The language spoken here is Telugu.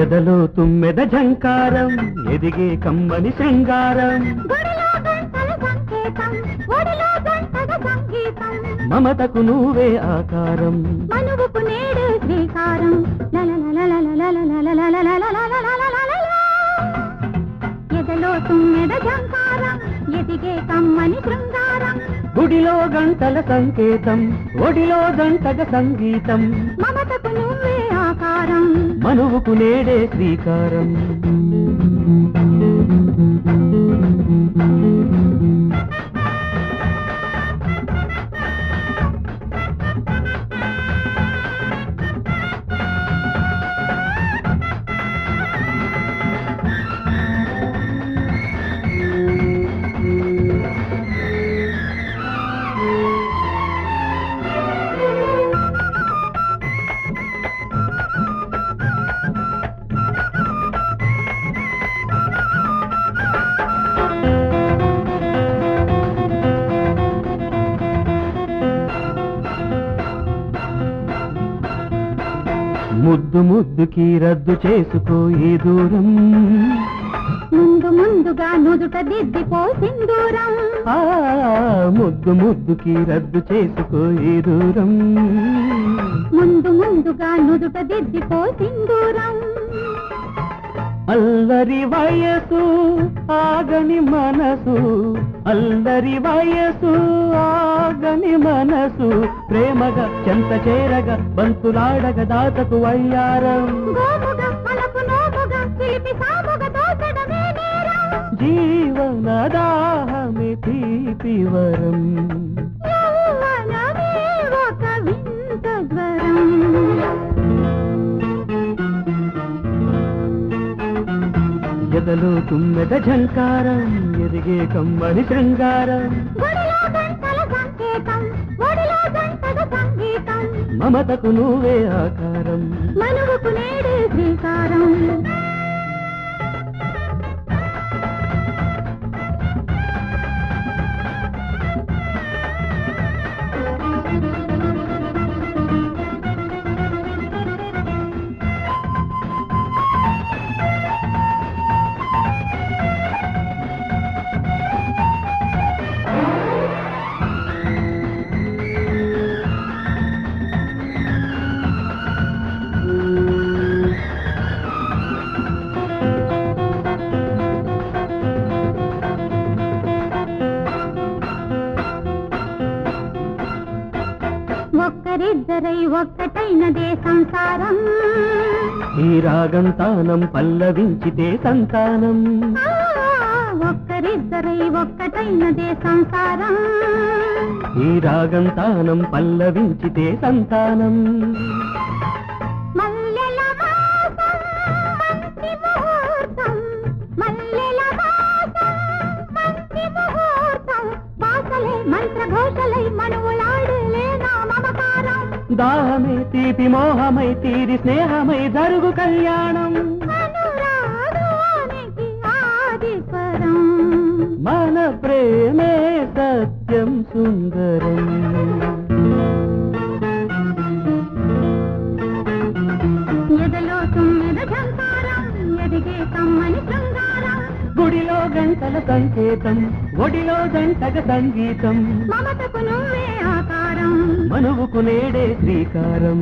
ఎదలో తుమ్మెద జంకారం ఎదిగే కమ్మని శృంగారం. మమతకు నువ్వే ఆకారం. మనువుకు నేడు శ్రీకారం ఎదలో తుమ్మెద ఎదిగే కమ్మని శృంగారం గుడిలో గంటల సంకేతం ఒడిలో గంటగ సంగీతం. మమతకు నువ్వే ఆకారం మనువుకు నేడే శ్రీకారం. ముద్దు ముద్దుకి రద్దు చేసుకో ఈ దూరం. ముందు ముందుగా నుదుట దిద్దిపో సింధూరం. ఆ ముద్దు ముద్దుకి రద్దు చేసుకో ఈ దూరం. ముందు ముందుగా నుదుట దిద్దిపో సింధూరం. అల్లరి వయసు ఆగని మనసు అల్లరి వయసు ఆగని మనసు ప్రేమగా చెంత చేరగా బంతులాడగ దాతకు నేరం. జీవనదాహమి తీపి వరం. ఒక వింత గదలు తుమ్మెద ఝంకారం ఎదిగే కమ్మని శృంగారం. మమతకు నువ్వే ఆకారం. మనవకు నేడే శ్రీకారం. ఒక్కరిద్దరై ఒక్కటైనదే సంసారం. ఈ రాగం తానం పల్లవించితే సంతానం. ఒక్కరిద్దరై ఒక్కటైనదే సంసారం. ఈ రాగం తానం పల్లవించితే సంతానం. దాహమే తీపి మోహమై తీరి స్నేహమై జరుగు కళ్యాణం. మన ప్రేమే సత్యం సుందరం. ఎదలో తుమ్మెద ఝంకారం ఎదిగే కమ్మని శృంగారం. గుడిలో గంటల సంకేతం ఒడిలో జంటగ సంగీతం. మమతకు నువ్వే ఆకారం మనువుకు నేడే శ్రీకారం.